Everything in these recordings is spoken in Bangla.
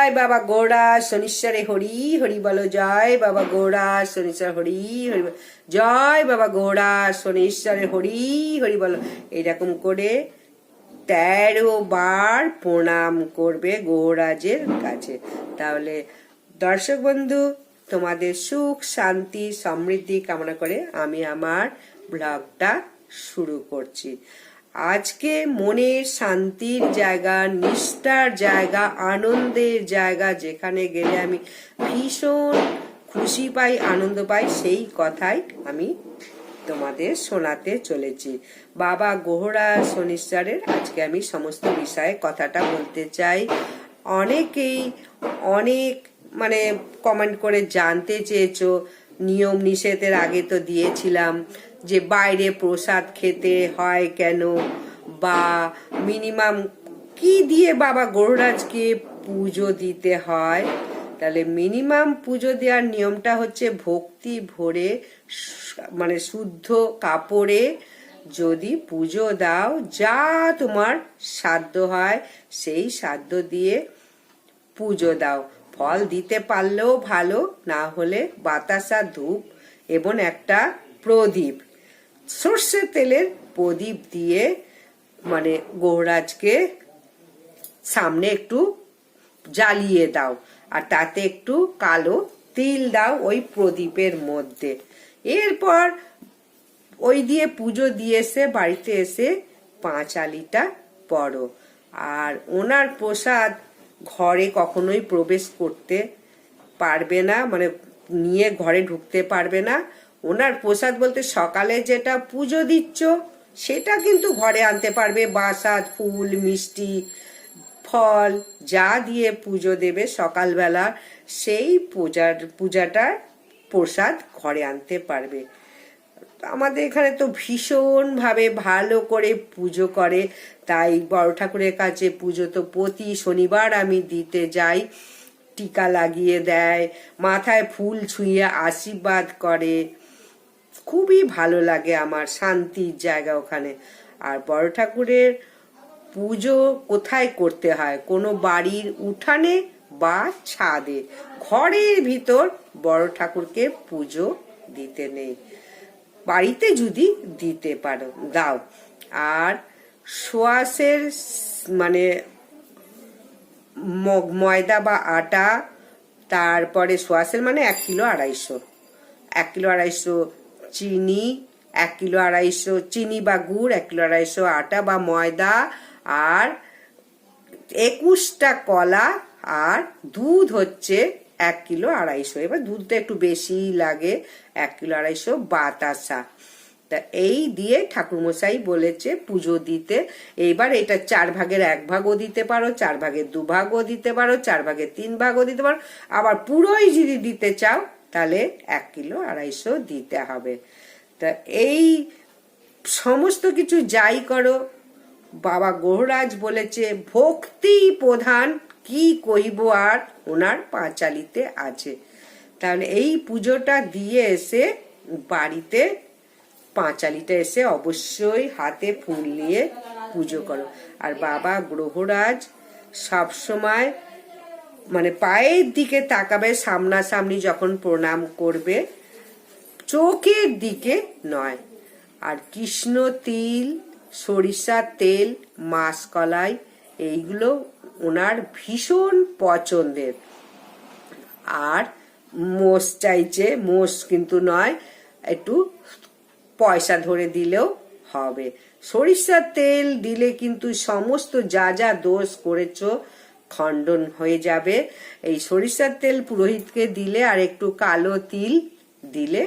জয় বাবা গৌড়া, শনিশ্বরে হরি হরি বলো জয় বাবা গৌড়া, শনিশ্বর হরি হরি। জয় বাবা গৌড়া, শনিশ্বরে হরি হরি বলো এরকম করে তেরো বার প্রণাম করবে গৌরাজের কাছে তাহলে দর্শক বন্ধু, তোমাদের সুখ, শান্তি, সমৃদ্ধি কামনা করে আমি আমার ব্লগটা শুরু করছি আজকে মনের শান্তির জায়গা, নিষ্ঠার জায়গা, আনন্দের জায়গা যেখানে গেলে আমি ভীষণ খুশি পাই, আনন্দ পাই, সেই কথাই আমি তোমাদের শোনাতে চলেছি। বাবা গোহরা শনিশ্চরের আজকে আমি সমস্ত বিষয়ে কথাটা বলতে চাই। অনেকেই অনেক মানে কমেন্ট করে জানতে চেয়েছো। নিয়ম নিষেধের আগে তো দিয়েছিলাম। যে বাইরে প্রসাদ খেতে হয় কেন? বা মিনিমাম কি দিয়ে বাবা গরুরাজকে পুজো দিতে হয়? তাহলে মিনিমাম পুজো দেওয়ার নিয়মটা হচ্ছে ভক্তি ভরে মানে শুদ্ধ কাপড়ে যদি পুজো দাও, যা তোমার সাধ্য হয়, সেই সাধ্য দিয়ে পুজো দাও। ফল দিতে পারলেও ভালো, না হলে বাতাসা ধূপ এবং একটা প্রদীপ। সর্ষের তেলের প্রদীপ দিয়ে মানে গৌরাজকে সামনে একটু জ্বালিয়ে দাও আর তাতে একটু কালো তিল দাও ওই প্রদীপের মধ্যে। এরপর ওই দিয়ে পুজো দিয়ে এসে বাড়িতে এসে পাঁচ আলিটা পড়ো। আর ওনার প্রসাদ ঘরে কখনোই প্রবেশ করতে পারবে না মানে নিয়ে ঘরে ঢুকতে পারবে না। ওনার প্রসাদ বলতে সকালে যেটা পুজো দিচ্ছ, সেটা কিন্তু ঘরে আনতে পারবে। বাসাত ফুল, মিষ্টি, ফল, যা দিয়ে পুজো দেবে সকালবেলা, সেই পূজার পূজাটার প্রসাদ ঘরে আনতে পারবে। আমাদের এখানে তো ভীষণভাবে ভালো করে পুজো করে, তাই বড় ঠাকুরের কাছে পুজো তো প্রতি শনিবার আমি দিতে যাই। টিকা লাগিয়ে দেয়, মাথায় ফুল ছুঁয়ে আশীর্বাদ করে। খুবই ভালো লাগে আমার শান্তির জায়গা ওখানে। আর বড় ঠাকুরের পুজো কোথায় করতে হয়? কোনো বাড়ির উঠানে বা ছাদে। ঘরের ভিতর বড় ঠাকুরকে পুজো দিতে নেই। বাড়িতে যদি দিতে পারো, দাও। আর সোয়াশের মানে ময়দা বা আটা, তারপরে সোয়াশের মানে এক কিলো আড়াইশো। এক কিলো আড়াইশো চিনি, এক কিলো আড়াইশো চিনি বা গুড়, এক কিলো আড়াইশো আটা বা ময়দা আর একুশটা কলা আর দুধ হচ্ছে এক কিলো আড়াইশো। এবার দুধটা একটু বেশি লাগে, এক কিলো আড়াইশো বাতাসা। তা এই দিয়ে ঠাকুরমশাই বলেছে পুজো দিতে। এইবার এটা চার ভাগের এক ভাগও দিতে পারো, চার ভাগের দু ভাগও দিতে পারো, চার ভাগের তিন ভাগও দিতে পারো। আবার পুরোই যদি দিতে চাও তাহলে এক কিলো আড়াইশো দিতে হবে। তা এই সমস্ত কিছু যাই করো। বাবা গৌরাজ বলেছে, ভক্তি প্রধান, কি কহিব আর? ওনার পাঁচালিতে আছে। তাহলে এই পুজোটা দিয়ে এসে বাড়িতে পাঁচালিটা এসে অবশ্যই হাতে ফুল নিয়ে পুজো করো। আর বাবা গ্রহরাজ সবসময় মানে পায়ের দিকে তাকাবে সামনাসামনি যখন প্রণাম করবে, চোখের দিকে নয়। আর কৃষ্ণ তিল সরিষার তেল, মাসকলাই, এইগুলো ওনার ভীষণ পছন্দের। আর মোষ চাইছে, মোষ কিন্তু নয়, একটু পয়সা ধরে দিলেও হবে। সরিষার তেল দিলে কিন্তু সমস্ত যা যা দোষ করেছ খণ্ডন হয়ে যাবে। এই সরিষার তেল পুরোহিতকে দিলে আর একটু কালো তিল দিলে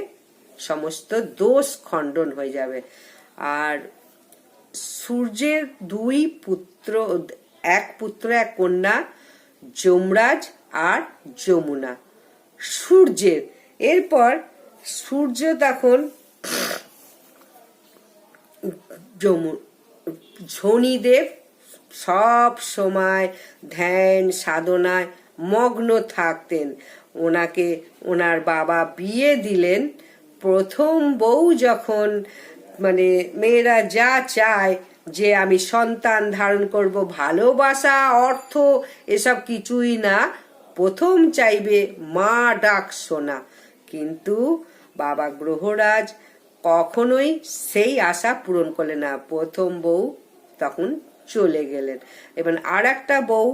সমস্ত দোষ খণ্ডন হয়ে যাবে। আর সূর্যের দুই পুত্র, এক পুত্র, এক কন্যা, যমরাজ আর যমুনা। সূর্যের, এরপর সূর্য তখন যমু ঝনিদেব সব সময় ধ্যান সাধনায় মগ্ন থাকতেন। ওনাকে ওনার বাবা বিয়ে দিলেন। প্রথম বউ যখন মানে মেয়েরা যা চায় যে আমি সন্তান ধারণ করব, ভালোবাসা, অর্থ, এসব কিছুই না, প্রথম চাইবে মা ডাক শোনা। কিন্তু বাবা গ্রহরাজ কখনোই সেই আশা পূরণ করলেন না। প্রথম বউ তখন চলে গেলেন। এবার আর একটা বউ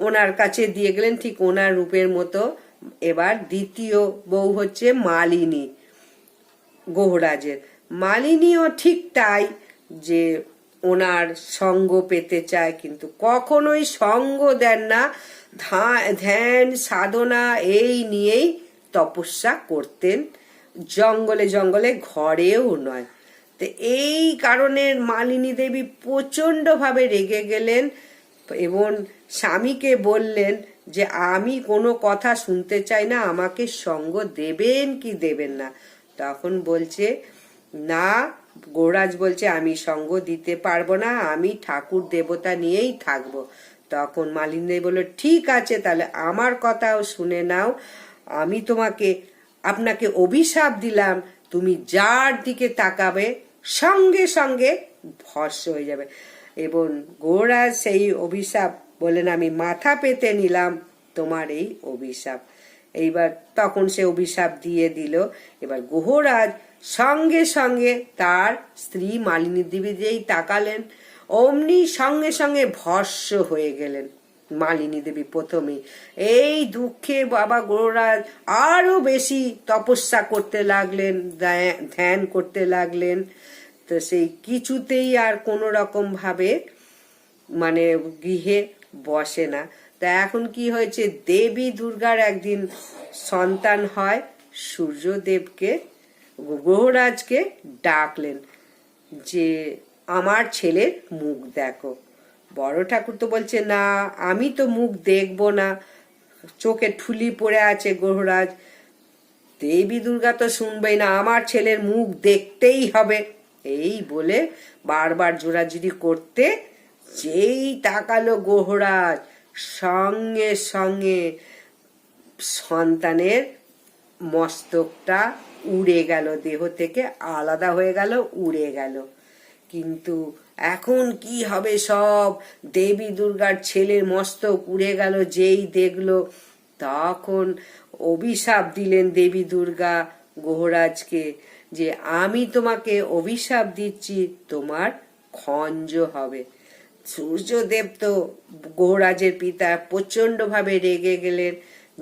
ওনার কাছে দিয়ে গেলেন, ঠিক ওনার রূপের মতো। এবার দ্বিতীয় বউ হচ্ছে মালিনী, গোহরাজের। মালিনীও ঠিক তাই যে ওনার সঙ্গ পেতে চায়, কিন্তু কখনোই সঙ্গ দেন না। ধ্যান, সাধনা, এই নিয়েই তপস্যা করতেন। জঙ্গলে জঙ্গলে, ঘরেও নয়। তো এই কারণে মালিনী দেবী প্রচণ্ডভাবে রেগে গেলেন এবং স্বামীকে বললেন যে, আমি কোনো কথা শুনতে চাই না, আমাকে সঙ্গ দেবেন কি দেবেন না? তখন বলছে, না, গোরাজ বলছে, আমি সঙ্গ দিতে পারব না, আমি ঠাকুর দেবতা নিয়েই থাকব। তখন মালিনী বলল, ঠিক আছে, তাহলে আমার কথাও শুনে নাও। আমি তোমাকে, আপনাকে অভিশাপ দিলাম, তুমি যার দিকে তাকাবে সঙ্গে সঙ্গে ভস্য হয়ে যাবে। এবং গোরা সেই অভিশাপ বলেন আমি মাথা পেতে নিলাম তোমার এই অভিশাপ। এইবার তখন সে অভিশাপ দিয়ে দিল। এবার গোহরাজ সঙ্গে সঙ্গে তার স্ত্রী মালিনী দেবী দিয়েই তাকালেন। অমনি সঙ্গে সঙ্গে ভস্য হয়ে গেলেন। মালিনী দেবী প্রথমে। এই দুঃখে বাবা গোরাজ আরও বেশি তপস্যা করতে লাগলেন, ধ্যান- করতে লাগলেন। তো সেই কিছুতেই আর কোনো রকম ভাবে মানে গৃহে বসে না। তা এখন কি হয়েছে? দেবী দুর্গার একদিন সন্তান হয়, সূর্যদেবকে গ্রহরাজকে ডাকলেন যে, আমার ছেলের মুখ দেখো। বড় ঠাকুর তো বলছে, না, আমি তো মুখ দেখব না। চোখে ঠুলি পড়ে আছে গ্রহরাজ দেবী দুর্গা তো শুনবেই না, আমার ছেলের মুখ দেখতেই হবে। এই বলে বারবার জোরাজুরি করতে যেই তাকালো গোহরাজ, সঙ্গে সঙ্গে সন্তানের মস্তকটা উড়ে গেল, দেহ থেকে আলাদা হয়ে গেল, উড়ে গেল। কিন্তু এখন কি হবে সব? দেবী দুর্গার ছেলের মস্তক উড়ে গেল যেই দেখল। তখন অভিশাপ দিলেন দেবী দুর্গা গোহরাজকে যে আমি তোমাকে অভিশাপ দিচ্ছি, তোমার খঞ্জ হবে। সূর্যদেব তো গোহরাজের পিতা প্রচন্ডভাবে রেগে গেলেন।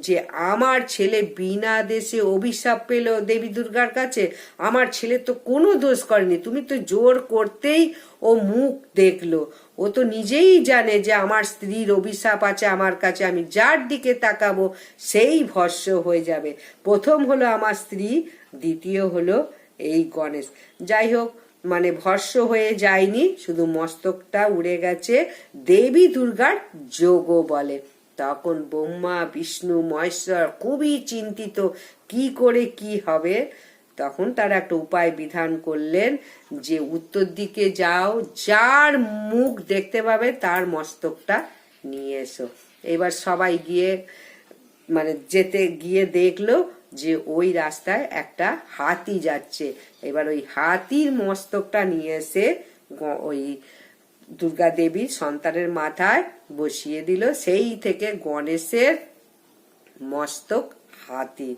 যে আমার ছেলে বিনা দেশে অভিশাপ পেল দেবী দুর্গার কাছে, আমার ছেলে তো কোনো দোষ করেনি। তুমি তো জোর করতেই ও মুখ দেখল। ও তো নিজেই জানে যে আমার স্ত্রীর অভিশাপ আছে, আমার কাছে আমি যার দিকে তাকাবো সেই ভস্য হয়ে যাবে। প্রথম হলো আমার স্ত্রী, দ্বিতীয় হলো এই গণেশ। যাই হোক মানে ভস্য হয়ে যায়নি, শুধু মস্তকটা উড়ে গেছে দেবী দুর্গার যোগও বলে। তখন ব্রহ্মা বিষ্ণু, মহেশ্বর খুবই চিন্তিত, কি করে কি হবে? তখন তারা একটা উপায় বিধান করলেন যে উত্তর দিকে যাও, যার মুখ দেখতে পাবে তার মস্তকটা নিয়ে এসো। এবার সবাই গিয়ে মানে যেতে গিয়ে দেখল যে ওই রাস্তায় একটা হাতি যাচ্ছে। এবার ওই হাতির মস্তকটা নিয়ে এসে ওই দুর্গা দেবীর সন্তানের মাথায় বসিয়ে দিল সেই থেকে গণেশের মস্তক হাতি।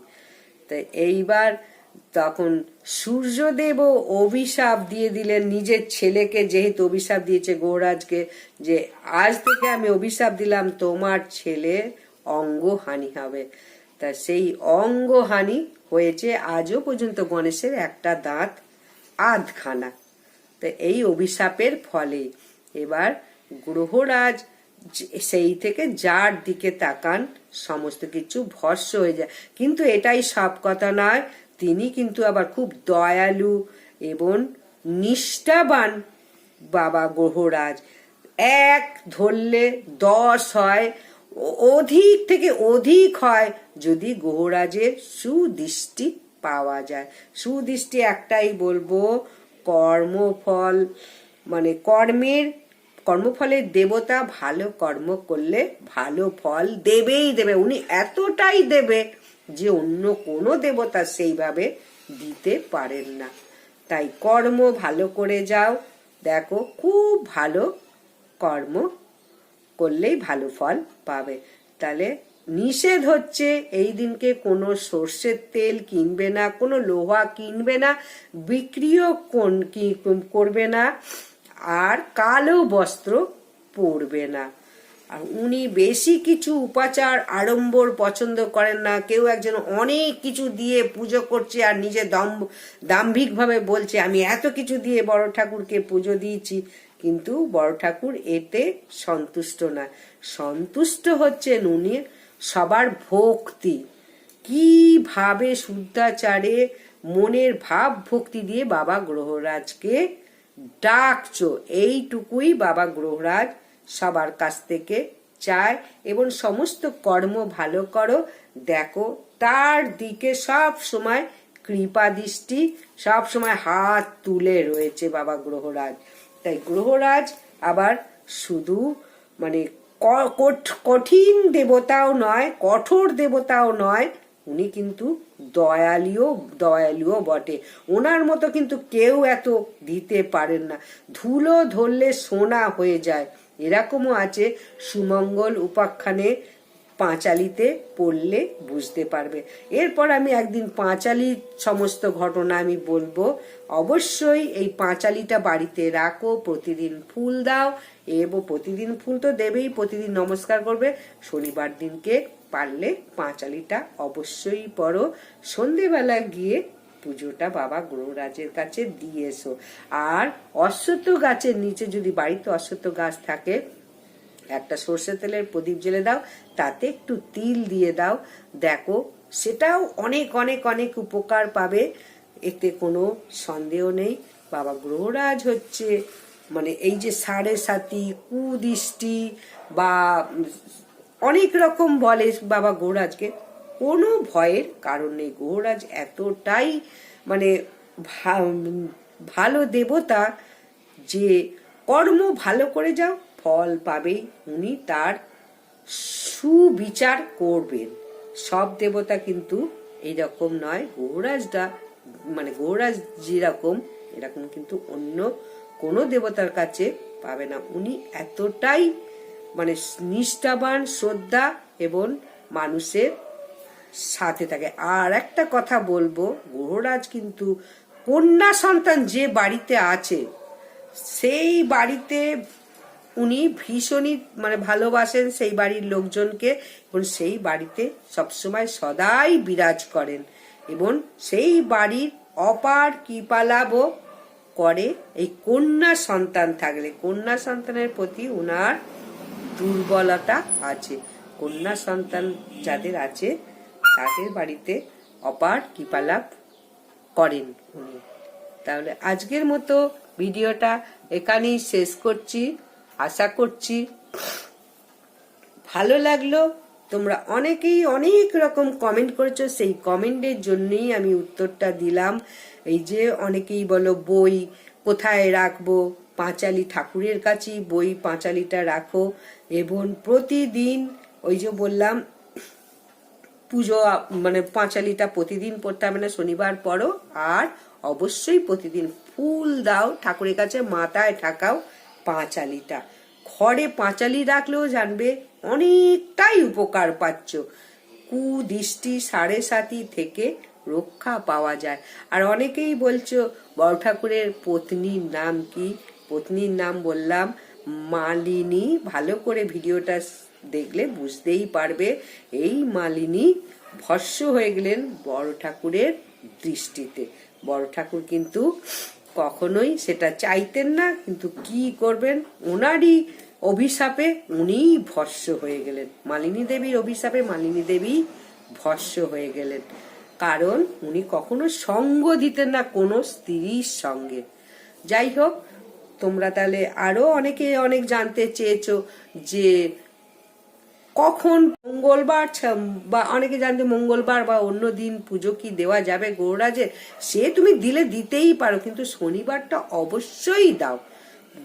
তো এইবার তখন সূর্যদেবও অভিশাপ দিয়ে দিলেন নিজের ছেলেকে, যেহেতু অভিশাপ দিয়েছে গৌরাজকে, যে আজ থেকে আমি অভিশাপ দিলাম, তোমার ছেলে অঙ্গহানি হবে। তা সেই অঙ্গহানি হয়েছে, আজও পর্যন্ত গণেশের একটা দাঁত আধখানা। তো এই অভিশাপের ফলে এবার গ্রহরাজ সেই থেকে যার দিকে তাকান, সমস্ত কিছু ভস্য হয়ে যায়। কিন্তু এটাই সব কথা নয়, তিনি কিন্তু আবার খুব দয়ালু এবং নিষ্ঠাবান বাবা গ্রহরাজ। এক ধরলে দশ হয়, অধিক থেকে অধিক হয় যদি গ্রহরাজের সুদৃষ্টি পাওয়া যায়। সুদৃষ্টি একটাই বলব, কর্মফল মানে কর্মের কর্মফলের দেবতা ভালো কর্ম করলে ভালো ফল দেবেই দেবে। উনি এতটাই দেবে যে অন্য কোনো দেবতা সেইভাবে দিতে পারেন না। তাই কর্ম ভালো করে যাও। দেখো, খুব ভালো কর্ম করলেই ভালো ফল পাবে। তাহলে নিষেধ হচ্ছে, এই দিনকে কোনো সর্ষের তেল কিনবে না, কোনো লোহা কিনবে না, বিক্রিও কোন- কি- করবে না। আর কালো বস্ত্র পরবে না। আর উনি বেশি কিছু উপাচার আড়ম্বর পছন্দ করেন না। কেউ একজন অনেক কিছু দিয়ে পুজো করছে আর নিজে দম দাম্ভিকভাবে বলছে, আমি এত কিছু দিয়ে বড় ঠাকুরকে পুজো দিয়েছি, কিন্তু বড় ঠাকুর এতে সন্তুষ্ট না। সন্তুষ্ট হচ্ছেন উনি সবার ভক্তি। কীভাবে শুদ্ধাচারে মনের ভাব ভক্তি দিয়ে বাবা গ্রহরাজকে ডাকছো, এইটুকুই বাবা গ্রহরাজ। সবার কাছ থেকে চায় এবং সমস্ত কর্ম ভালো করো। দেখো, তার দিকে সব সময় কৃপা দৃষ্টি, সব সময় হাত তুলে রয়েছে বাবা গ্রহরাজ। তাই গ্রহরাজ আবার শুধু মানে কঠিন দেবতাও নয়, কঠোর দেবতাও নয় উনি কিন্তু দয়ালিও দয়ালিও বটে। ওনার মতো কিন্তু কেউ এত দিতে পারেন না। ধুলো ধরলে সোনা হয়ে যায়। এরকমও আছে, সুমঙ্গল উপাখ্যানে পাঁচালিতে পড়লে বুঝতে পারবে। এরপর আমি একদিন পাঁচালির সমস্ত ঘটনা আমি বলব। অবশ্যই এই পাঁচালিটা বাড়িতে রাখো, প্রতিদিন ফুল দাও। এবং প্রতিদিন ফুল তো দেবেই, প্রতিদিন নমস্কার করবে। শনিবার দিনকে পারলে পাঁচালিটা অবশ্যই পড়ো। সন্ধেবেলা গিয়ে পুজোটা বাবা গ্রহরাজের কাছে দিয়ে এসো। আর অশ্বত্থ গাছের নিচে যদি বাড়িতে অশ্বত্থ গাছ থাকে, একটা সর্ষে তেলের প্রদীপ জ্বেলে দাও, তাতে একটু তিল দিয়ে দাও। দেখো, সেটাও অনেক অনেক অনেক উপকার পাবে। এতে কোনো সন্দেহ নেই। বাবা গ্রহরাজ হচ্ছে মানে এই যে সাড়ে সাতি, কুদৃষ্টি বা অনেক রকম বলে বাবা গৌরাজকে। কোনো ভয়ের কারণ নেই। গৌরাজ এতটাই মানে ভালো দেবতা যে কর্ম ভালো করে যাও, ফল পাবেই উনি তার সুবিচার করবেন। সব দেবতা কিন্তু এইরকম নয়। গৌরাজটা মানে গৌরাজ যেরকম, এরকম কিন্তু অন্য কোনো দেবতার কাছে পাবে না। উনি এতটাই মানে নিষ্ঠাবান, শ্রদ্ধা এবং মানুষের সাথে থাকে। আর একটা কথা বলব গ্রহরাজ কিন্তু কন্যা সন্তান যে বাড়িতে আছে, সেই বাড়িতে উনি ভীষণই মানে ভালোবাসেন সেই বাড়ির লোকজনকে এবং সেই বাড়িতে সবসময় সদাই বিরাজ করেন এবং সেই বাড়ির অপার কৃপালাভও করে এই কন্যা সন্তান থাকলে। কন্যা সন্তানের প্রতি উনার দুর্বলতা আছে। কন্যা সন্তান যাদের আছে, তাদের বাড়িতে অপার কৃপালাভ করেন উনি। তাহলে আজকের মতো ভিডিওটা এখানেই শেষ করছি। আশা করছি ভালো লাগল। তোমরা অনেকেই অনেক রকম কমেন্ট করেছ। সেই কমেন্টের জন্যই আমি উত্তরটা দিলাম। এই যে অনেকেই বলো বই কোথায় রাখব? পাঁচালি ঠাকুরের কাছেই বই পাঁচালিটা রাখো এবং প্রতিদিন ওই যে বললাম, পুজো মানে পাঁচালিটা প্রতিদিন পড়তে হবে না, শনিবার পড়ো আর অবশ্যই প্রতিদিন ফুল দাও ঠাকুরের কাছে, মাথায় ঠাকাও পাঁচালিটা। ঘরে পাঁচালি রাখলেও জানবে অনেকটাই উপকার পাচ্ছ। কুদৃষ্টি সাড়ে সাতি থেকে রক্ষা পাওয়া যায়। আর অনেকেই বলছো, বড় ঠাকুরের পত্নীর নাম কি? পত্নীর নাম বললাম মালিনী। ভালো করে ভিডিওটা দেখলে বুঝতেই পারবে। এই মালিনী ভস্য হয়ে গেলেন বড় ঠাকুরের দৃষ্টিতে। বড় ঠাকুর কিন্তু কখনোই সেটা চাইতেন না, কিন্তু কি করবেন? ওনারই অভিশাপে উনিই ভস্য হয়ে গেলেন। মালিনী দেবীর অভিশাপে মালিনী দেবী ভস্য হয়ে গেলেন। কারণ উনি কখনো সঙ্গ দিতেন না কোনো স্ত্রীর সঙ্গে। যাই হোক তোমরা তাহলে আরও অনেকে অনেক জানতে চেয়েছো যে কখন মঙ্গলবার বা অনেকে জানতে মঙ্গলবার বা অন্য দিন পুজো কি দেওয়া যাবে গৌরাজের সে তুমি দিলে দিতেই পারো, কিন্তু শনিবারটা অবশ্যই দাও।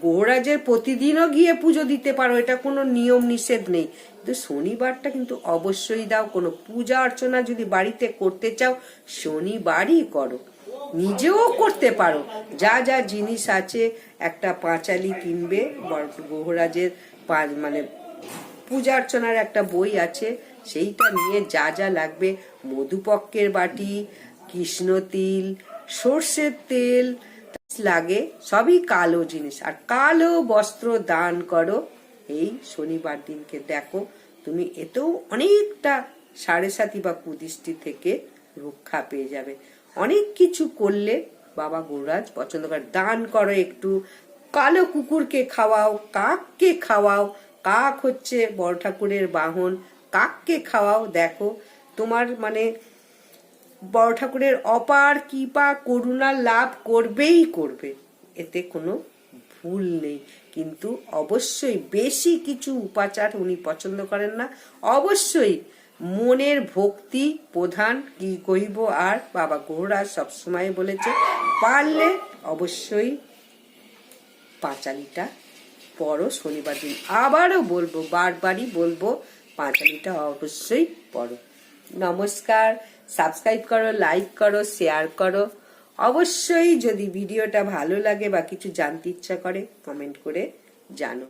গৌরাজের প্রতিদিনও গিয়ে পুজো দিতে পারো, এটা কোনো নিয়ম নিষেধ নেই। কিন্তু শনিবারটা কিন্তু অবশ্যই দাও, কোনো পূজা অর্চনা যদি বাড়িতে করতে চাও, শনিবারই করো। নিজেও করতে পারো। যা যা জিনিস আছে, একটা পাঁচালি কিনবে বড় গৌরাজের মানে পূজা অর্চনার একটা বই আছে, সেইটা নিয়ে যা যা লাগবে। মধুপক্ষের বাটি, কৃষ্ণ তিল, সর্ষের তেল লাগে, সবই কালো জিনিস। আর কালো বস্ত্র দান করো, এই শনিবার দিনকে দেখো, তুমি এতেও অনেকটা সাড়ে সাতি বা কুদৃষ্টি থেকে রক্ষা পেয়ে যাবে। অনেক কিছু করলে বাবা গৌরাজ পছন্দ করে দান করো একটু। কালো কুকুরকে খাওয়াও, কাককে খাওয়াও, কাক হচ্ছে বড় ঠাকুরের বাহন, কাককে খাওয়াও। দেখো, তোমার মানে বড় ঠাকুরের অপার কৃপা, করুণা লাভ করবেই করবে। এতে কোনো ভুল নেই। কিন্তু অবশ্যই বেশি কিছু উপাচার উনি পছন্দ করেন না। অবশ্যই মনের ভক্তি প্রধান, কি কহিব আর? বাবা গৌরাজ সবসময় বলেছে, পারলে অবশ্যই পাঁচালিটা পড়ো শনিবার দিন। আবারও বলব, বারবারই বলব, পাঁচালিটা অবশ্যই পড়ো। নমস্কার, সাবস্ক্রাইব করো, লাইক করো, শেয়ার করো। অবশ্যই যদি ভিডিওটা ভালো লাগে বা কিছু জানতে ইচ্ছা করে, কমেন্ট করে জানো।